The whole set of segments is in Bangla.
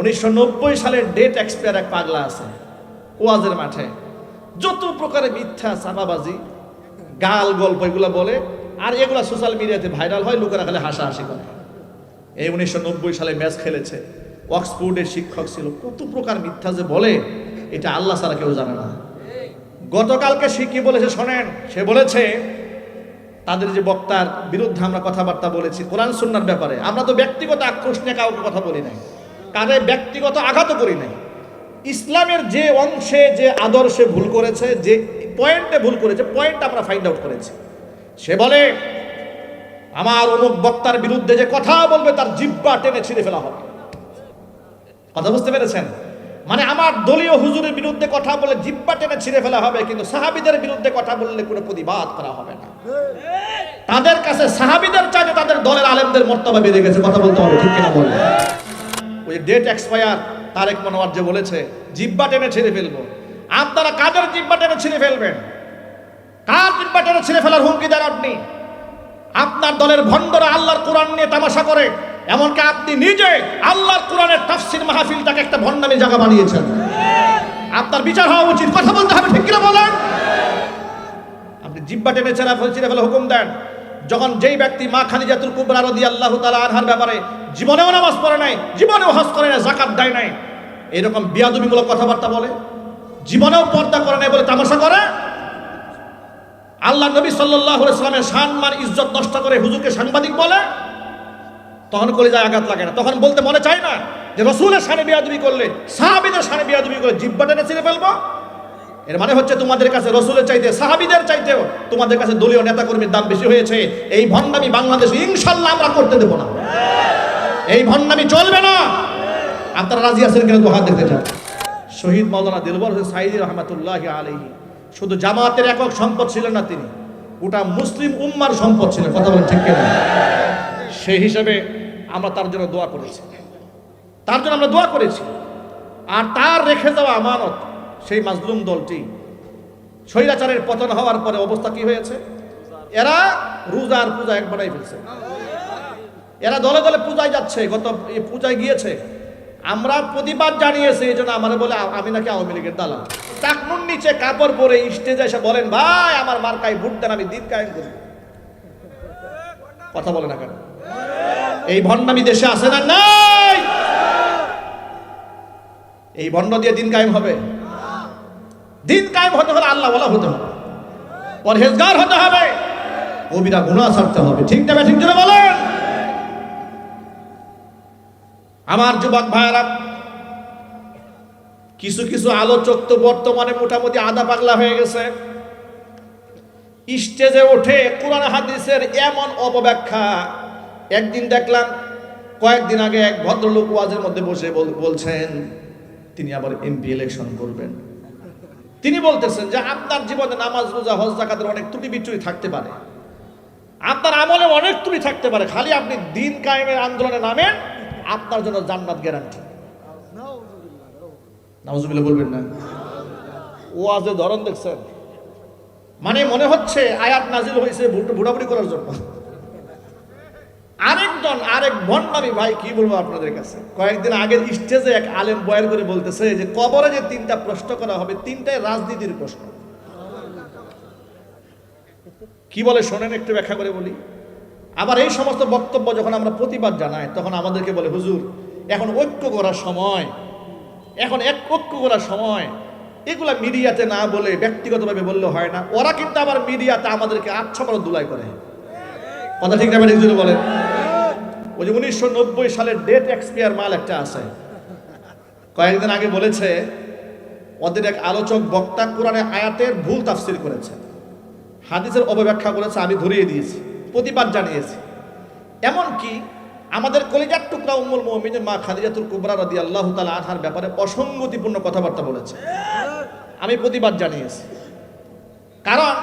উনিশশো নব্বই সালের ডেট এক্সপায়ার এক পাগলা আছে ওয়াজের মাঠে। যত প্রকারের মিথ্যা চাপাবাজি গাল গল্প এগুলো বলে, আর এগুলা সোশ্যাল মিডিয়াতে ভাইরাল হয়, লোকেরা খালি হাসাহাসি করে। এই উনিশশো নব্বই সালে ম্যাচ খেলেছে। অক্সফোর্ডের শিক্ষক ছিল, কত প্রকার মিথ্যা যে বলে, এটা আল্লাহ ছাড়া কেউ জানে না। গতকালকে সে কি বলেছে শোনেন, সে বলেছে, তাদের যে বক্তার বিরুদ্ধে আমরা কথাবার্তা বলেছি, কোরআন, সুন্নার ব্যাপারে, আমরা তো ব্যক্তিগত আক্রোশ নিয়ে কাউকে কথা বলি নাই। কারে ব্যক্তিগত আঘাত করি নাই। ইসলামের যে অংশে, যে আদর্শে ভুল করেছে, যে পয়েন্টে ভুল করেছে, পয়েন্ট আমরা ফাইন্ড আউট করেছি। সে বলে, আমার অমুক বক্তার বিরুদ্ধে যে কথা বলবে, তার জিব্বা টেনে ছিঁড়ে ফেলা হবে। কথা বুঝতে পেরেছেন? মানে আমার দলীয় হুজুরের বিরুদ্ধে কথা বলে জিব্বা টেনে ছিঁড়ে ফেলা হবে, কিন্তু সাহাবিদের বিরুদ্ধে কথা বললে কোনো প্রতিবাদ করা হবে না। তাদের কাছে সাহাবিদের চাইতে তাদের দলের আলেমদের মর্তবা বেড়ে গেছে, কথা বলতে হবে, ঠিক কিনা বলবে ওই ডেট এক্সপায়ার তারেক মনোয়ার যে বলেছে, জিব্বা টেনে ছিঁড়ে ফেলব। আপনারা কাদের জিব্বা টেনে ছিঁড়ে ফেলবেন? কার জিব্বা টেনে ছিঁড়ে ফেলার হুমকি দেন আপনি? আপনার দলের ভণ্ডরা আল্লাহর কোরআন নিয়ে তামাশা করে, এমনকি আপনি নিজে আল্লাহর কোরআনের তাফসির মাহফিলটাকে একটা ভণ্ডামি জায়গা বানিয়েছেন। আপনার বিচার হওয়া উচিত। কথা বলতে হবে, ঠিক কিনা বলেন? আপনি জিব্বা টেনে ছেড়া ছিঁড়ে ফেলে হুকুম দেন। যখন যেই ব্যক্তি মা খাদিজাতুল কুবরা রাদিয়াল্লাহু তাআলা আনহার ব্যাপারে জীবনেও নামাজ পড়ে নাই, জীবনেও হজ করে নাই জাকাত দেয় নাই। এরকম বিয়াদবিমূলক কথাবার্তা বলে, জীবনেও পর্দা করে নাই বলে তামাশা করে। আল্লাহ নবী সাল্লামের সম্মান ইজ্জত নষ্ট করে হুজুরকে সাংবাদিক বলে, তখন কলিজায় আঘাত লাগে না। তখন বলতে মনে চায় না যে রসুলের সানে বিয়াদবি করলে, সাহাবিদের সানে করে জিব্বা টেনে ছিঁড়ে ফেলব। এর মানে হচ্ছে তোমাদের কাছে রসুলের চাইতে, সাহাবিদের চাইতেও তোমাদের কাছে দলীয় নেতাকর্মীর দাম বেশি হয়েছে। এই ভণ্ডামি বাংলাদেশে ইনশাল্লাহ আমরা করতে দেবো না। এই ভণ্ডামি চলবে না। আপনারা রাজি আছেন কিনা দু হাত দেখতে চান। শহীদ মৌলানা দিলবর হোসেন সাইদি রহমতুল্লাহ আলহী শুধু জামাতের একক সম্পদ ছিলেন না তিনি, গোটা মুসলিম উম্মার সম্পদ ছিলেন, কথা বলেন ঠিক কিনা? সেই হিসাবে আমরা তার জন্য দোয়া করেছি। তার জন্য আমরা দোয়া করেছি। আর তার রেখে যাওয়া আমানত সেই মাজলুম দলটি। স্বৈরাচারের পতন হওয়ার পরে অবস্থা কি হয়েছে? এরা রোজা আর পূজা এক বানাই ফেলছে। এরা দলে দলে পূজায় যাচ্ছে, গত পূজায় গিয়েছে। আমরা প্রতিবাদ জানিয়েছি, এই জন্য আমার বলে আমি নাকি আওয়ামী লীগের দালাল। টাকনুর নিচে কাপড় পরে স্টেজে এসে বলেন, ভাই, আমার মার্কায় ভোট দেন, আমি দিন কায়েম করি। কথা বলে না কেন? এই ভণ্ডামি দেশে আছে না নাই? এই ভণ্ড দিয়ে দিন কায়েম হবে? দিন কায়েম হতে হলে আল্লাহ বলা হতে হবে। পরহেজগার হতে হবে। কবিরা গুণা ছাড়তে হবে। ঠিক না ঠিক জন্য বলেন? আমার যুবক ভাইয়ারা, কিছু কিছু আলোচক তো বর্তমানে মোটামুটি আদা পাগলা হয়ে গেছে। স্টেজে ওঠে কোরআন হাদিসের এমন অপব্যাখ্যা, একদিন দেখলাম, কয়েকদিন আগে এক ভদ্রলোক ওয়াজের মধ্যে বসে বলছেন, তিনি আবার এমপি ইলেকশন করবেন। তিনি বলতেছেন যে, আপনার জীবনে নামাজ, রোজা, হজ জাকাতের অনেক ত্রুটি বিচ্যুতি থাকতে পারে। আপনার আমলে অনেক ত্রুটি থাকতে পারে, খালি আপনি দিন কায়েমের আন্দোলনে নামেন আপনার জন্য জান্নাত গ্যারান্টি নাউজুবিল্লাহ বলবেন না। ও আজ ধরন দেখছেন। মানে মনে হচ্ছে আয়াত নাজিল হয়েছে বুড়াবুড়ি করার জন্য। আরেকজন, আরেক ভণ্ডামি, ভাই, কি বলব আপনাদের কাছে? কয়েকদিন আগের স্টেজে এক আলেম বয়ার করে বলতেছে যে কবরে যে তিনটা প্রশ্ন করা হবে, তিনটাই রাজনীতির প্রশ্ন। কি বলে শোনেন একটু ব্যাখ্যা করে বলি। আবার এই সমস্ত বক্তব্য যখন আমরা প্রতিবাদ জানাই, তখন আমাদেরকে বলে, হুজুর, এখন ঐক্য করার সময়, এখন এক ঐক্য করার সময়, এগুলা মিডিয়াতে না বলে ব্যক্তিগতভাবে বললে হয় না। ওরা কিন্তু আবার মিডিয়াতে আমাদেরকে আচ্ছা করে দুলাই করে। কথা ঠিক না বলেন। ওই যে উনিশশো নব্বই সালের ডেট এক্সপায়ার মাল একটা আছে। কয়েকদিন আগে বলেছে, ওদের এক আলোচক বক্তা কোরআনে আয়াতের ভুল তাফসির করেছে। হাদিসের অপব্যাখ্যা করেছে, আমি ধরিয়ে দিয়েছি। প্রতিবাদ জানিয়েছি। এমনকি আমাদের কলিজার টুকরা উম্মুল মুমিনের মা খাদিজাতুল কুবরা রাদি আল্লাহ তালা আনহার ব্যাপারে অসঙ্গতিপূর্ণ কথাবার্তা বলেছে। আমি প্রতিবাদ জানিয়েছি। কারণ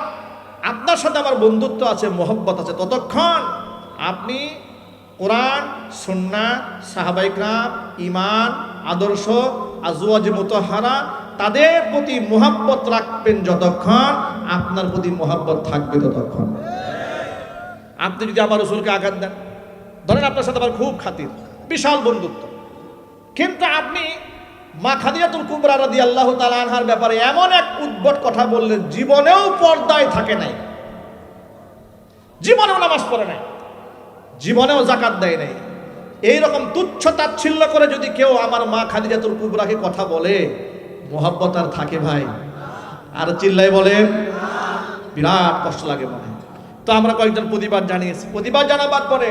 আপনার সাথে আমার বন্ধুত্ব আছে, মোহব্বত আছে। ততক্ষণ আপনি কোরআন সন্না সাহাবাইকরাম ইমান আদর্শ, আজওয়াজ মোতহারা, তাদের প্রতি মোহাব্বত রাখবেন যতক্ষণ আপনার প্রতি মোহাব্বত থাকবে ততক্ষণ। আপনি যদি আমার রসুলকে আঘাত দেন, ধরেন আপনার সাথে আমার খুব খাতির, বিশাল বন্ধুত্ব। কিন্তু আপনি মা খাদিজাতুল কুবরা রাদি আল্লাহ তাল আনহার ব্যাপারে এমন এক উদ্ভট কথা বললেন, জীবনেও পর্দায় থাকে নাই। জীবনেও নামাজ পড়ে নাই। জীবনেও জাকাত দেয় নাই। এইরকম তুচ্ছ তাচ্ছিল্য করে যদি কেউ আমার মা খাদিজাতুল কুবরাকে কথা বলে, মোহাব্বত আর থাকে ভাই। আর চিল্লাই বলে, বিরাট কষ্ট লাগে মনে। তো আমরা কয়েকজন প্রতিবাদ জানিয়েছি। প্রতিবাদ জানাবার পরে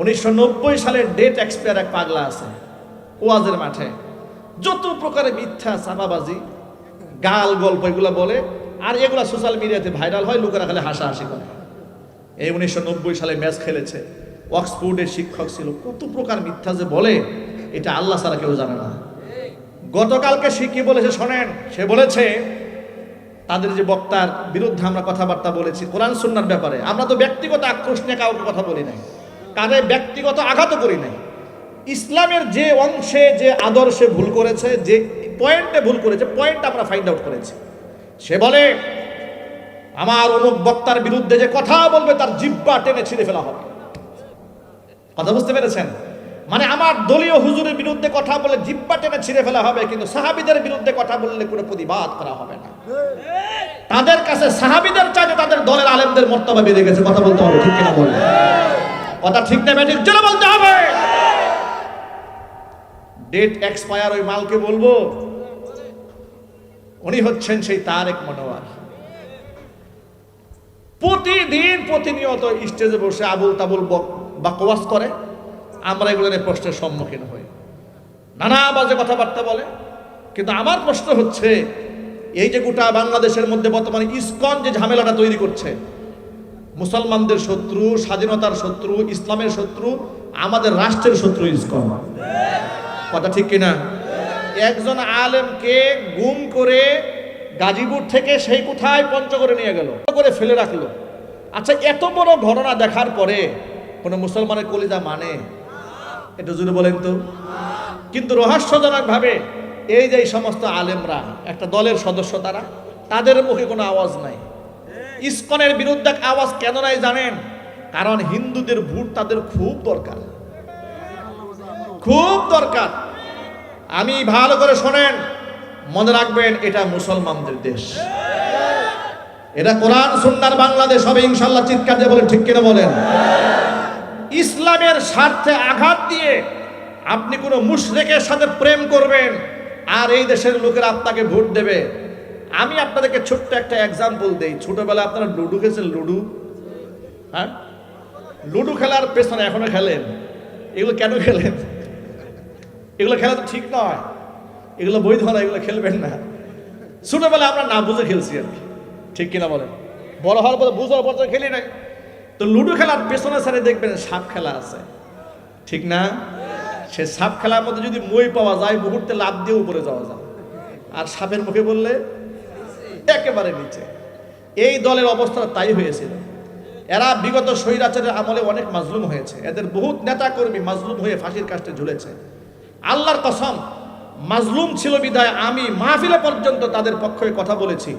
উনিশশো নব্বই সালের ডেট এক্সপায়ার এক পাগলা আছে, ওয়াজের মাঠে। যত প্রকারের মিথ্যা চাপাবাজি গাল গল্প এগুলো বলে, আর এগুলা সোশ্যাল মিডিয়াতে ভাইরাল হয়, লোকেরা খালি হাসাহাসি করে। এই উনিশশো নব্বই সালে ম্যাচ খেলেছে, অক্সফোর্ডের শিক্ষক ছিল। কত প্রকার মিথ্যা যে বলে, এটা আল্লাহ ছাড়া কেউ জানে না। গতকালকে সে কি বলেছে শোনেন, সে বলেছে তাদের যে বক্তার বিরুদ্ধে আমরা কথাবার্তা বলেছি, কোরআন সুন্নার ব্যাপারে। আমরা তো ব্যক্তিগত আক্রোশ নিয়ে কাউকে কথা বলি নাই। কারে ব্যক্তিগত আঘাতও করি নাই। ইসলামের যে অংশে, যে আদর্শে ভুল করেছে, যে পয়েন্টে ভুল করেছে, পয়েন্ট আমরা ফাইন্ড আউট করেছি। সে বলে, আমার অমুক বক্তার বিরুদ্ধে যে কথা বলবে, তার জিব্বা টেনে ছিঁড়ে ফেলা হবে। কথা বুঝতে পেরেছেন? মানে আমার দলীয় হুজুরের বিরুদ্ধে কথা বলে জিব্বা টেনে ছিঁড়ে ফেলা হবে, কিন্তু সাহাবিদের বিরুদ্ধে কথা বললে কোনো প্রতিবাদ করা হবে না। তাদের কাছে সাহাবিদের চাইতে তাদের দলের আলেমদের মর্তবা বেড়ে গেছে, কথা বলতে হবে, ঠিক কিনা বলবে কথা ঠিক না, ব্যাটিক, জোরে বলতে হবে! ডেট এক্সপায়ার ওই মালকে বলব। উনি হচ্ছেন সেই তারেক মনোয়ার। প্রতিদিন প্রতিনিয়ত স্টেজে বসে আবুল তাবুল বক- বাকওয়াস করে। আমরা এগুলো নিয়ে প্রশ্নের সম্মুখীন হই। নানা বাজে কথাবার্তা বলে, কিন্তু আমার প্রশ্ন হচ্ছে, এই যে গোটা বাংলাদেশের মধ্যে বর্তমানে ইসকন যে ঝামেলাটা তৈরি করছে, মুসলমানদের শত্রু, স্বাধীনতার শত্রু, ইসলামের শত্রু, আমাদের রাষ্ট্রের শত্রু ইস্কন। কথা ঠিক কিনা? একজন আলেমকে গুম করে গাজীপুর থেকে সেই কোথায় পঞ্চগড়ে নিয়ে গেল, করে ফেলে রাখল। আচ্ছা এত বড় ঘটনা দেখার পরে কোনো মুসলমানের কলিজা মানে? এটা জুড়ে বলেন তো। কিন্তু রহস্যজনক ভাবে এই যে সমস্ত আলেমরা, একটা দলের সদস্য তারা, তাদের মুখে কোনো আওয়াজ নাই। ইস্কনের বিরুদ্ধে আওয়াজ কেন নাই জানেন? কারণ হিন্দুদের ভোট তাদের খুব দরকার। খুব দরকার। আমি ভালো করে শোনেন, মনে রাখবেন এটা মুসলমানদের দেশ। এটা কোরআন সুন্নার বাংলাদেশ হবে ইনশাল্লাহ চিৎকার দিয়ে বলেন, ঠিক কিনা বলেন? ইসলামের স্বার্থে আঘাত দিয়ে আপনি কোনো মুশরেকের সাথে প্রেম করবেন, আর এই দেশের লোকেরা আপনাকে ভোট দেবে। আমি আপনাদেরকে ছোট্ট একটা এক্সাম্পল দেই। ছোটবেলায় আপনারা লুডু খেয়েছেন লুডু? হ্যাঁ? লুডু খেলার পেছনে এখনও খেলেন? এগুলো কেন খেলেন? এগুলো খেলা তো ঠিক নয়। এগুলো বৈধ না, এগুলো খেলবেন না। ছোটবেলায় আমরা না বুঝে খেলছি আর কি। ঠিক কিনা বলেন? বড় হওয়ার পরে বুঝার পর তো খেলি নাই। তো লুডো খেলার পেছনে সারে দেখবেন সাপ খেলা আছে। ঠিক না? সে সাপ খেলার মধ্যে যদি মই পাওয়া যায়, মুহূর্তে লাভ দিয়ে উপরে যাওয়া যায়। আর সাপের মুখে বললে, একেবারে নিচে। এই দলের অবস্থা তাই হয়েছিল। এরা বিগত স্বৈরাচারের আমলে অনেক মাজলুম হয়েছে। এদের বহুত নেতা কর্মী মাজলুম হয়ে ফাঁসির কাষ্টে ঝুলেছে। আল্লাহর কসম, মাজলুম ছিল বিদায় আমি মাহফিলে পর্যন্ত তাদের পক্ষে কথা বলেছি।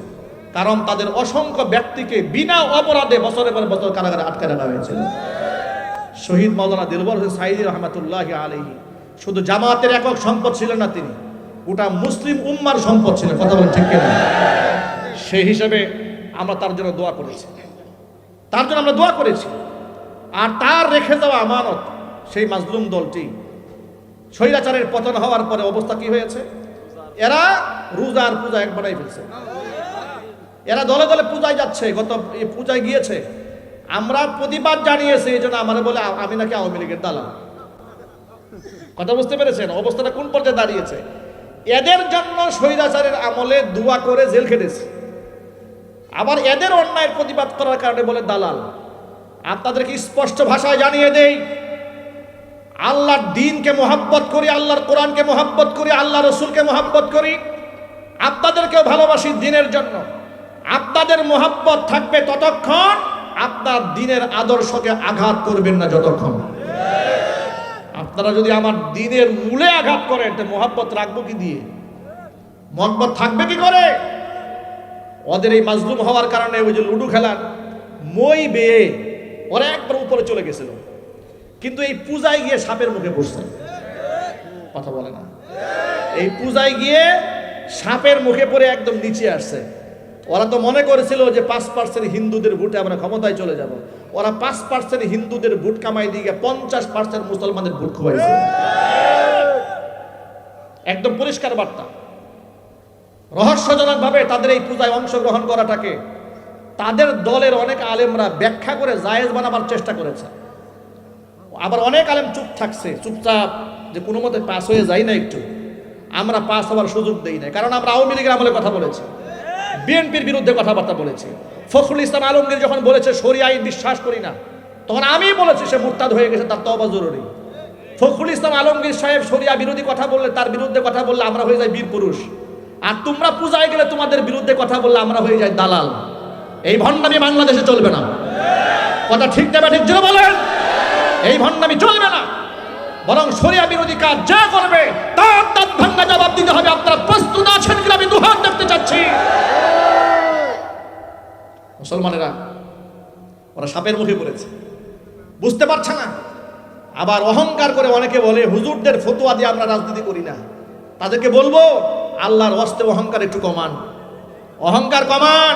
কারণ তাদের অসংখ্য ব্যক্তিকে বিনা অপরাধে বছরে পর বছর কারাগারে আটকে রাখা হয়েছিল। শহীদ মৌলানা দিলবর হোসেন সাইদি রহমতুল্লাহ আলহী শুধু জামাতের একক সম্পদ ছিলেন না তিনি, গোটা মুসলিম উম্মার সম্পদ ছিলেন, কথা বলেন ঠিক কিনা? সেই হিসেবে আমরা তার জন্য দোয়া করেছি। তার জন্য আমরা দোয়া করেছি। আর তার রেখে যাওয়া আমানত সেই মাজলুম দলটি। স্বৈরাচারের পতন হওয়ার পরে অবস্থা কি হয়েছে? এরা রোজা আর পূজা এক বানাই ফেলছে। এরা দলে দলে পূজায় যাচ্ছে, গত পূজায় গিয়েছে। আমরা প্রতিবাদ জানিয়েছি, এই জন্য আমার বলে আমি নাকি আওয়ামী লীগের দালাল। কথা বুঝতে পেরেছেন? অবস্থাটা কোন পর্যায়ে দাঁড়িয়েছে? এদের জন্য স্বৈরাচারের আমলে দুয়া করে জেল খেটেছে। আবার এদের অন্যায়ের প্রতিবাদ করার কারণে বলে দালাল। আপনাদেরকে স্পষ্ট ভাষায় জানিয়ে দেই, আল্লাহর দিনকে মোহাব্বত করি, আল্লাহর কোরআনকে মোহাব্বত করি আল্লাহ রসুলকে মোহাব্বত করি। আপনাদেরকেও ভালোবাসি দিনের জন্য। আপনাদের মোহাব্বত থাকবে ততক্ষণ আপনার দিনের আদর্শকে আঘাত করবেন না যতক্ষণ। আপনারা যদি আমার দিনের মূলে আঘাত করেন, তো মোহাব্বত রাখব কি দিয়ে? মোহাব্বত থাকবে কি করে? ওদের এই মাজলুম হওয়ার কারণে ওই যে লুডু খেলার মই বেয়ে ওরা একবার উপরে চলে গেছিল। কিন্তু এই পূজায় গিয়ে সাপের মুখে বসছে কথা বলে না। এই পূজায় গিয়ে সাপের মুখে পড়ে একদম নিচে আসছে। ওরা তো মনে করেছিল যে পাঁচ পার্সেন্ট হিন্দুদের ভোটে আমরা ক্ষমতায় চলে যাব। ওরা পাঁচ পার্সেন্ট হিন্দুদের ভোট কামাই দিয়ে পঞ্চাশ পার্সেন্ট মুসলমানদের ভোট খোয়াইছে একদম পরিষ্কার বার্তা। রহস্যজনকভাবে তাদের এই পূজায় অংশগ্রহণ করাটাকে তাদের দলের অনেক আলেমরা ব্যাখ্যা করে জায়েজ বানাবার চেষ্টা করেছে। আবার অনেক আলেম চুপ থাকছে, চুপচাপ যে কোনো মতে পাস হয়ে যায় না একটু। আমরা পাস হওয়ার সুযোগ দেই না কারণ আমরা আওয়ামী লীগের আমলে কথা বলেছি। বিএনপির বিরুদ্ধে কথাবার্তা বলেছি। ফখরুল ইসলাম আলমগীর যখন বলেছে সরিয়া আইন বিশ্বাস করি না, তখন আমি বলেছি সে মুরতাদ হয়ে গেছে, তার তবা জরুরি। ফখরুল ইসলাম আলমগীর সাহেব সরিয়া বিরোধী কথা বললে, তার বিরুদ্ধে কথা বললে আমরা হয়ে যাই বীর পুরুষ। আর তোমরা পূজায় গেলে তোমাদের বিরুদ্ধে কথা বললে আমরা হয়ে যাই দালাল। এই ভণ্ডামি বাংলাদেশে চলবে না। কথা ঠিক না ঠিক জোরে বলেন? এই ভণ্ডামি চলবে না। বরং সরিয়া বিরোধী কাজ যা করবে, তার তার ভাঙ্গা জবাব দিতে হবে। আপনারা প্রস্তুত আছেন কিনা আমি দুহাত দেখতে চাচ্ছি। মুসলমানেরা, ওরা সাপের মুখে পড়েছে। বুঝতে পারছে না? আবার অহংকার করে অনেকে বলে, হুজুরদের ফতোয়া দিয়ে আমরা রাজনীতি করি না। তাদেরকে বলব, আল্লাহর অস্তে অহংকার একটু কমান। অহংকার কমান।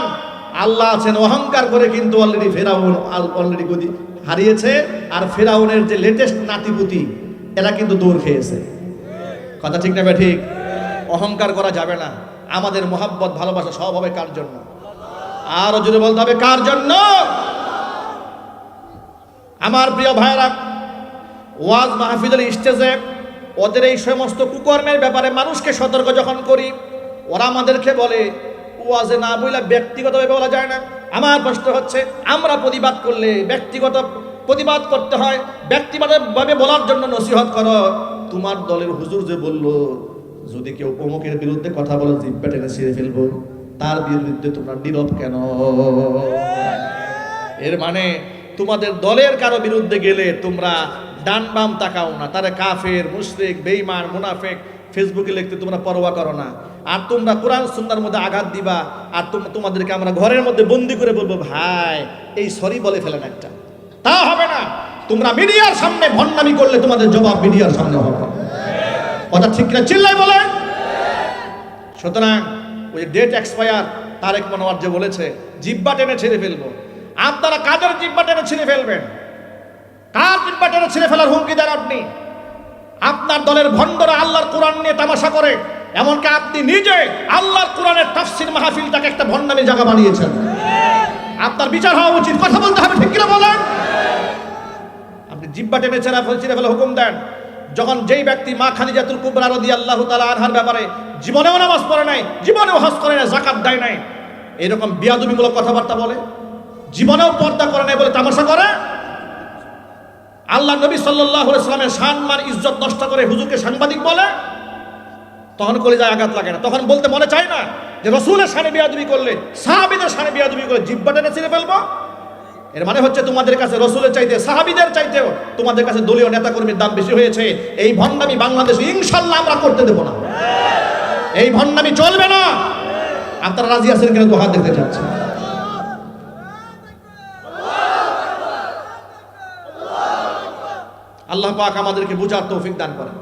আল্লাহ আছেন অহংকার করে কিন্তু অলরেডি ফেরাউন অলরেডি গদি হারিয়েছে। আর ফেরাউনের যে লেটেস্ট নাতিপুতি এরা কিন্তু দৌড় খেয়েছে। কথা ঠিক না ঠিক? অহংকার করা যাবে না। আমাদের মোহাব্বত, ভালোবাসা সব হবে কার জন্য? আরও যদি বলতে হবে, কার জন্য? আমার প্রিয় ভাইরা ওয়াজ মাহফিজের স্টেজে ওদের এই সমস্ত কুকর্মের ব্যাপারে মানুষকে সতর্ক যখন করি, ওরা আমাদেরকে বলে, ওয়াজে না বইলে ব্যক্তিগতভাবে বলা যায় না। আমার প্রশ্ন হচ্ছে, আমরা প্রতিবাদ করলে ব্যক্তিগত প্রতিবাদ করতে হয় ব্যক্তিগতভাবে বলার জন্য নসিহত করো। তোমার দলের হুজুর যে বলল, যদি কেউ অমুকের বিরুদ্ধে কথা বলে, জিব্বা টেনে ছিঁড়ে ফেলব। তার বিরুদ্ধে তোমরা নীরব কেন? এর মানে তোমাদের দলের কারও বিরুদ্ধে গেলে তোমরা ডান বাম তাকাও না। তারা কাফের, মুশরিক, বেঈমান, মুনাফেক, ফেসবুকে লিখতে তোমরা পরোয়া করো না। আর তোমরা কোরআন সুন্দর মধ্যে আঘাত দিবা, আর তোম- তোমাদেরকে আমরা ঘরের মধ্যে বন্দি করে বলব, ভাই, এই সরি বলে ফেলেন একটা। তা হবে না। তোমরা মিডিয়ার সামনে ভণ্ডামি করলে তোমাদের জবাব মিডিয়ার সামনে হবে। কথা ঠিক না, চিল্লাই বলে সুতরাং ওই ডেট এক্সপায়ার তারেক মনোয়ার যে বলেছে, জিব্বা টেনে ছেড়ে ফেলব। আপনারা কাদের জিব্বা টেনে ছিঁড়ে ফেলবেন? কার জিব্বা টেনে ছিঁড়ে ফেলার হুমকি দেন আপনি? আপনার দলের ভণ্ডরা আল্লাহর কোরআন নিয়ে তামাশা করে, এমনকি আপনি নিজে আল্লাহর কোরআনের তাফসির মাহফিলটাকে একটা ভণ্ডামি জায়গা বানিয়েছেন। আপনার বিচার হওয়া উচিত। কথা বলতে জিব্বা টেনে ছেড়া ছিঁড়ে ফেলে হুকুম দেন। যখন যেই ব্যক্তি মা খাদিজাতুল কুবরা রদি আল্লাহ তালা আনহার ব্যাপারে জীবনেও নামাজ পড়ে নাই, জীবনেও হজ করে নাই জাকাত দেয় নাই, এরকম বিয়াদবিমূলক কথাবার্তা বলে, জীবনেও পর্দা করে নাই বলে তামাশা করে, আল্লাহ নবী সাল্লামের সম্মান ইজ্জত নষ্ট করে হুজুরকে সাংবাদিক বলে, তখন কলিজায় আঘাত লাগে না। তখন বলতে মনে চায় না যে রসুলের সানে বিয়াদবি করলে, সাহাবিদের সানে বিয়াদবি করে জিব্বা টেনে ছিঁড়ে ফেলব এর মানে হচ্ছে তোমাদের কাছে রসুলের চাইতে, সাহাবিদের চাইতেও তোমাদের কাছে দলীয় নেতাকর্মীর দাম বেশি হয়েছে। এই ভণ্ডামি বাংলাদেশে ইনশাল্লাহ আমরা করতে দেবো না। এই ভণ্ডামি চলবে না। আপনারা রাজি আছেন কিনা হাত দেখতে চাচ্ছেন আল্লাহ পাক আমাদেরকে বুঝার তৌফিক দান করেন।